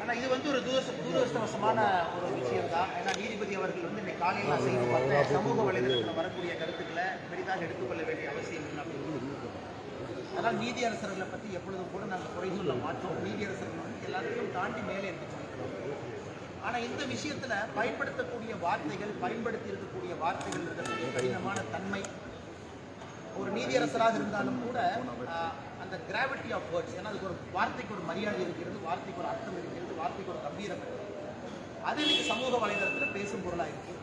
ஆனா இது வந்து ஒரு தூர தூரஸ்தவசமான ஒரு விஷயம் தான் ஏன்னா நீதிபதி அவர்கள் வந்து இன்னைக்கு காலையில் நான் செய்து பார்த்தேன் சமூக வலைதளத்தில் வரக்கூடிய கருத்துக்களை பெரிதாக எடுத்துக்கொள்ள வேண்டிய அவசியம் இல்லை அப்படின்னு அதனால் நீதியரசர்களை பற்றி எப்பொழுதும் கூட நாங்கள் குறை சொல்ல மாட்டோம். நீதியரசர்கள் வந்து எல்லாத்தையும் தாண்டி மேலே இருந்து ஆனால் இந்த விஷயத்தில் பயன்படுத்தக்கூடிய வார்த்தைகள் பயன்படுத்தி இருக்கக்கூடிய வார்த்தைகள் இருக்கக்கூடிய கடினமான தன்மை. ஒரு நீதியரசராக இருந்தாலும் கூட அந்த கிராவிட்டி ஆஃப் வேர்ட்ஸ் ஏன்னா அதுக்கு ஒரு வார்த்தைக்கு ஒரு மரியாதை இருக்கிறது வார்த்தைக்கு ஒரு அர்த்தம் இருக்கிறது வார்த்தைக்கு ஒரு கம்பீரம் இருக்கிறது. அது இன்னைக்கு சமூக வலைதளத்தில் பேசும் பொருளாக இருக்கு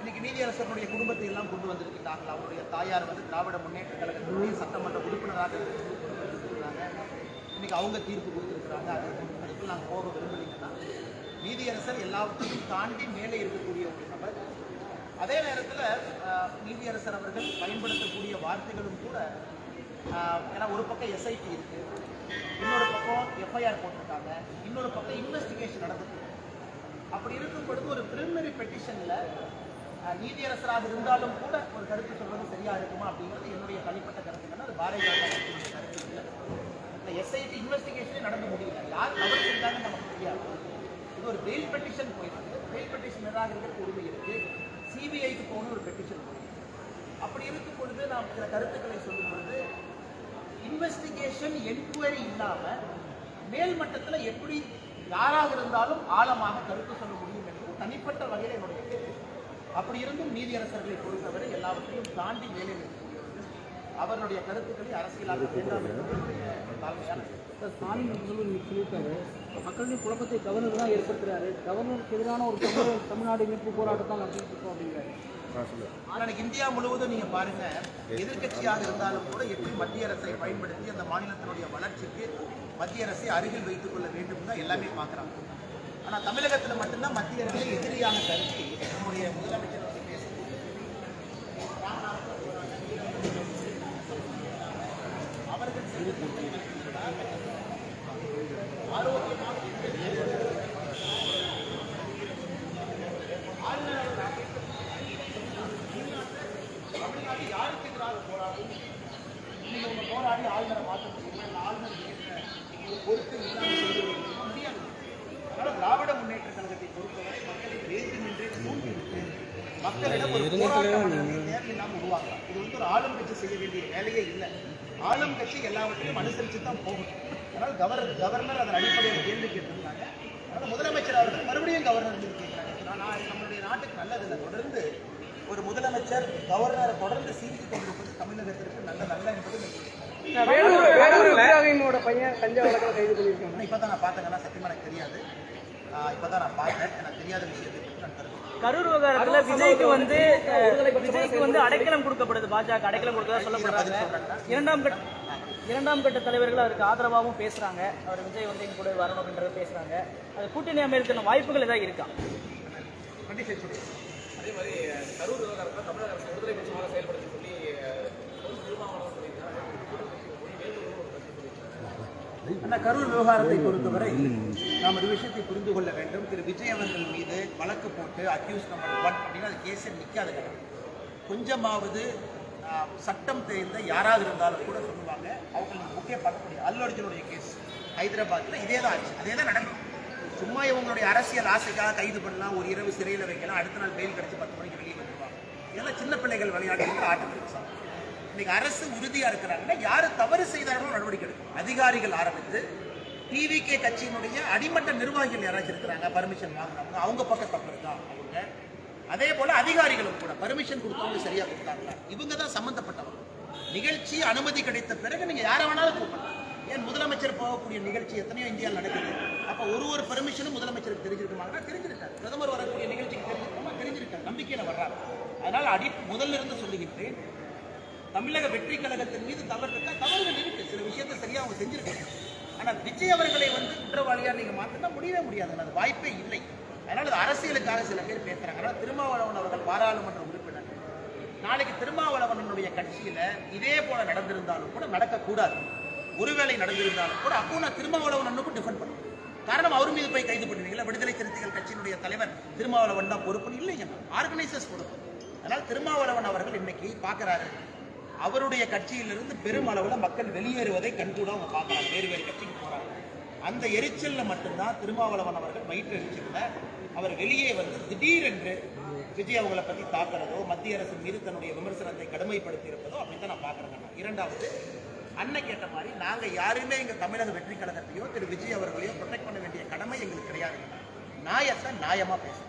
இன்னைக்கு நீதியரசருடைய குடும்பத்தை எல்லாம் கொண்டு வந்திருக்கிறார்கள். அவருடைய தாயார் வந்து திராவிட முன்னேற்ற கழகத்தினுடைய சட்டமன்ற உறுப்பினராக இருக்கிறாங்க இன்னைக்கு அவங்க தீர்ப்பு கொடுத்துருக்குறாங்க. அது அதுக்கு நாங்கள் போக விரும்பலைங்கன்னா நீதியரசர் எல்லாவற்றையும் தாண்டி மேலே இருக்கக்கூடிய ஒரு நபர் அதே நேரத்தில் நீதியரசர் அவர்கள் பயன்படுத்தக்கூடிய வார்த்தைகளும் கூட ஏன்னா ஒரு பக்கம் எஸ்ஐடி இருக்கு இன்னொரு பக்கம் எஃப்ஐஆர் போட்டிருக்காங்க இன்னொரு பக்கம் இன்வெஸ்டிகேஷன் நடந்துட்டு அப்படி இருக்கும் பொழுது ஒரு பிரிமினரி பெட்டிஷனில் நீதியரசராக இருந்தாலும் கூட ஒரு கருத்து சொல்வது சரியா இருக்குமா அப்படிங்கிறது என்னுடைய தனிப்பட்ட கருத்து அது பாரதிய ஜனதா கட்சியினுடைய கருத்து இல்லை. இந்த எஸ்ஐடி இன்வெஸ்டிகேஷனே நடந்து முடியல. யார் தவறு செஞ்சாங்கன்னு நமக்கு தெரியாது. இது ஒரு பெயில் பெட்டிஷன் போயிருக்கு பெயில் பெட்டிஷன் நிராகரிக்கிறதுக்கு உரிமை இருக்குது சிபிஐக்கு போகணும் ஒரு பெட்டிஷன் போயிருக்கு அப்படி இருக்கும் பொழுது நாம் சில கருத்துக்களை சொல்லும் பொழுது இன்வெஸ்டிகேஷன் என்கொயரி இல்லாமல் மேல்மட்டத்தில் எப்படி யாராக இருந்தாலும் ஆழமாக கருத்து சொல்ல முடியும் என்பது தனிப்பட்ட வகையில் என்னுடைய அப்படி இருந்தும் நீதியரசர்களை பொறுத்தவரை எல்லாவற்றையும் தாண்டி மேலே நிற்கும் அவர்களுடைய கருத்துக்களை அரசியலாக்க வேண்டாம் ஸ்டாலின் முதல்வர் சொல்லியிருக்காரு. மக்களின் குழப்பத்தை கவர்னர் தான் ஏற்படுத்துறாரு. கவர்னருக்கு எதிரான ஒரு தமிழ் தமிழ்நாடு மீட்பு போராட்டத்தை தான் நடத்திட்டு இருக்கோம் அப்படிங்கிறாரு. ஆனா இன்னைக்கு இந்தியா முழுவதும் நீங்க பாருங்க எதிர்க்கட்சியாக இருந்தாலும் கூட எப்படி மத்திய அரசை பயன்படுத்தி அந்த மாநிலத்தினுடைய வளர்ச்சிக்கு மத்திய அரசை அருகில் வைத்துக் கொள்ள வேண்டும் தான் எல்லாமே பார்க்குறாங்க. ஆனா தமிழகத்துல மட்டும்தான் மத்திய அரசை எதிரியான கருத்து நம்முடைய முதலமைச்சர் அவர்கள் பேசும்போது அவர்கள் செய்த ஆரோக்கியமாக தமிழ்நாடு யாருக்கு எதிராக போராடும் நீங்க உங்க போராடி ஆளுநரை மாற்ற முடியுமா இல்லை ஆளுநர் கேட்கிற ஒரு பொறுப்பு இல்லாமல் செய்து முடியுமா? முடியாது அதனால திராவிட முன்னேற்ற கழகத்தை பொறுத்தவரை மக்களை வேண்டு நின்றே தூண்டிவிட்டு மக்களிடம் தேவையில்லாமல் உருவாக்கலாம். இது வந்து ஒரு ஆளும் கட்சி செய்ய வேண்டிய வேலையே இல்லை. ஆளும் கட்சி எல்லாவற்றையும் அனுசரித்து தான் போகணும். அதனால் கவர்னர் கவர்னர் அதன் அடிப்படையில் கேள்வி கேட்டிருந்தாங்க அதனால் முதலமைச்சர் அவர்கள் மறுபடியும் கவர்னர் மீது கேட்கிறாங்க. நான் நம்மளுடைய நாட்டுக்கு நல்லதில்லை. தொடர்ந்து ஒரு முதலமைச்சர் கவர்னரை தொடர்ந்து சீர்த்து கொண்டிருப்பது தமிழகத்திற்கு நல்லதல்ல என்பது வேலூர் பையன் கஞ்சா வழக்கில் கைது பண்ணியிருக்காங்க. இப்போ தான் நான் பார்த்தேங்கன்னா சத்தியமா எனக்கு தெரியாது. இப்போ தான் நான் பார்த்தேன். எனக்கு தெரியாத விஷயத்தை பற்றி நான் கருத்து கரூர் விவகாரத்துல விஜய்க்கு வந்து விஜய்க்கு வந்து அடைக்கலம் கொடுக்கப்படுது பாஜக அடைக்கலம் கொடுக்கறதா சொல்லப்படுறாங்க. இரண்டாம் கட்ட இரண்டாம் கட்ட தலைவர்கள் அவருக்கு ஆதரவாகவும் பேசுறாங்க. அவர் விஜய் வந்து எங்க கூட வரணும் அப்படின்றத பேசுறாங்க. அது கூட்டணி அமைக்கிறதுக்கான வாய்ப்புகள் ஏதாவது இருக்கா? அதே மாதிரி கரூர் விவகாரத்தில் தமிழக அரசு விடுதலை பட்சமாக செயல்படுத்தி அண்ணா கரூர் விவகாரத்தை பொறுத்தவரை நாம் ஒரு விஷயத்தை புரிந்து கொள்ள வேண்டும். திரு. விஜய் அவர்கள் மீது வழக்கு போட்டு அக்யூஸ் நம்பர் ஒன் அப்படின்னா அது கேஸே நிற்காது கொஞ்சமாவது சட்டம் தெரிந்த யாராக இருந்தாலும் கூட சொல்லுவாங்க. அவங்க நீங்கள் புக்கே பார்க்க முடியாது அல்லு அர்ஜுனுடைய கேஸ் ஹைதராபாத்தில் இதே தான் ஆச்சு. அதே தான் நடக்கும். சும்மா இவங்களுடைய அரசியல் ஆசைக்காக கைது பண்ணலாம் ஒரு இரவு சிறையில் வைக்கலாம் அடுத்த நாள் பெயில் கிடச்சி பத்து மணிக்கு வெளியே வந்துருவாங்க. இதெல்லாம் சின்ன பிள்ளைகள் விளையாடுறது ஆட்டத்தில் சார் இன்னைக்கு அரசு உறுதியா இருக்கிறாங்கன்னா யாரு தவறு செய்தார்களோ நடவடிக்கை எடுக்கும். அதிகாரிகள் ஆரம்பித்து டிவிகே கட்சியினுடைய அடிமட்ட நிர்வாகிகள் யாராச்சும் இருக்கிறாங்க பர்மிஷன் வாங்கினவங்க அவங்க பக்கம் தப்பு இருக்கா அவங்க. அதே போல அதிகாரிகளும் கூட பர்மிஷன் கொடுத்தவங்க சரியா கொடுத்தாங்களா? இவங்க தான் சம்பந்தப்பட்டவங்க. நிகழ்ச்சி அனுமதி கிடைத்த பிறகு நீங்க யாரை வேணாலும் கூப்பிடலாம். ஏன் முதலமைச்சர் போகக்கூடிய நிகழ்ச்சி எத்தனையோ இந்தியாவில் நடக்குது. அப்ப ஒரு ஒரு பர்மிஷனும் முதலமைச்சருக்கு தெரிஞ்சிருக்குமாங்கன்னா தெரிஞ்சிருக்காரு பிரதமர் வரக்கூடிய நிகழ்ச்சிக்கு தெரிஞ்சிருக்கோமா? தெரிஞ்சிருக்காரு நம்பிக்கையில வர்றாரு அதனால அடி முதல்ல இருந்து சொல்லுகின்றேன் தமிழக வெற்றி கழகத்தின் மீது தவறு இருக்கா தவறுகள் இருக்கு. சில விஷயத்தை சரியா அவங்க செஞ்சிருக்காங்க. ஆனா விஜய் அவர்களை வந்து குற்றவாளியா நீங்க மாத்தினா முடியவே முடியாது. அது வாய்ப்பே இல்லை. அதனால அது அரசியலுக்காக சில பேர் பேசுறாங்க. அதனால திருமாவளவன் அவர்கள் பாராளுமன்ற உறுப்பினர். நாளைக்கு திருமாவளவனுடைய கட்சியில இதே போல நடந்திருந்தாலும் கூட நடக்கக்கூடாது. ஒருவேளை நடந்திருந்தாலும் கூட அப்போ நான் திருமாவளவன் டிஃபெண்ட் பண்ணுவேன். காரணம் அவர் மீது போய் கைது பண்ணுவீங்களா விடுதலை சிறுத்தைகள் கட்சியினுடைய தலைவர் திருமாவளவன் தான் பொறுப்புன்னு இல்லைங்க. ஆர்கனைசர்ஸ் பொறுப்பு. அதனால் திருமாவளவன் அவர்கள் இன்னைக்கு பார்க்கறாரு. அவருடைய கட்சியிலிருந்து பெருமளவுல மக்கள் வெளியேறுவதை கண்கூட அவங்க பார்க்கலாம் வேறு வேறு கட்சிக்கு போறாங்க. அந்த எரிச்சல்ல மட்டும்தான் திருமாவளவன் அவர்கள் வயிற்று எரிச்சல்ல அவர் வெளியே வந்து திடீரென்று விஜய் அவங்களை பத்தி தாக்குறதோ மத்திய அரசு மீது தன்னுடைய விமர்சனத்தை கடுமைப்படுத்தி இருப்பதோ அப்படித்தான் நான் பார்க்கறேன் இரண்டாவது அன்னை கேட்ட மாதிரி நாங்க யாருமே எங்க தமிழக வெற்றி கழகத்தையோ திரு விஜய் அவர்களையோ ப்ரொடெக்ட் பண்ண வேண்டிய கடமை எங்களுக்கு கிடையாது. நாயத்தை நியாயமா பேசுறோம்.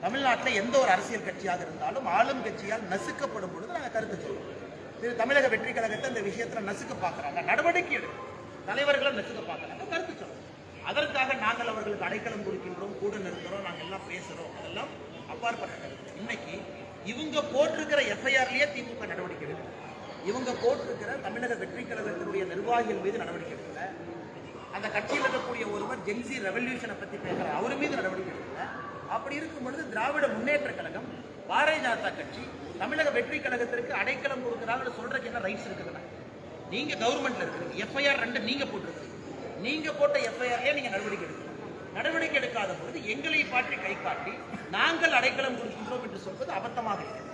தமிழ்நாட்டில் எந்த ஒரு அரசியல் கட்சியாக இருந்தாலும் ஆளும் கட்சியால் நசுக்கப்படும் பொழுது நாங்கள் கருத்து சொல்லுவோம் திரு தமிழக வெற்றி கழகத்தை இந்த விஷயத்துல நசுக்க பார்க்குறாங்க. நடவடிக்கை எடுக்கும் தலைவர்களும் நசுக்க பார்க்குறாங்க. கருத்து சொல்லுவோம் அதற்காக நாங்கள் அவர்களுக்கு அடைக்கலம் கொடுக்கின்றோம் கூட நிறுத்துறோம் நாங்கள் எல்லாம் பேசுறோம். அதெல்லாம் அப்பாற்பட்ட கருத்து இன்னைக்கு இவங்க போட்டிருக்கிற எஃப்ஐஆர்லயே திமுக நடவடிக்கை எடுக்கல. இவங்க போட்டிருக்கிற தமிழக வெற்றி கழகத்தினுடைய நிர்வாகிகள் மீது நடவடிக்கை எடுக்கல. அந்த கட்சியில் இருக்கக்கூடிய ஒருவர் ஜென்சி ரெவல்யூஷனை பத்தி பேசுற அவர் மீது நடவடிக்கை எடுக்கல. அப்படி இருக்கும் பொழுது திராவிட முன்னேற்ற கழகம் பாரதிய ஜனதா கட்சி தமிழக வெற்றி கழகத்திற்கு அடைக்கலம் கொடுக்குறாங்கன்னு சொல்றதுக்கு என்ன ரைட்ஸ் இருக்குதுன்னா? நீங்க கவர்மெண்ட்ல இருக்கிறீங்க. எஃப்ஐஆர் ரெண்டு நீங்க போட்டிருக்கீங்க. நீங்க போட்ட எஃப்ஐஆர்லயே நீங்க நடவடிக்கை எடுக்கணும் நடவடிக்கை எடுக்காத பொழுது எங்களை பாற்றி கை காட்டி நாங்கள் அடைக்கலம் கொடுக்கின்றோம் என்று சொல்வது அபத்தமாக இருக்கிறது.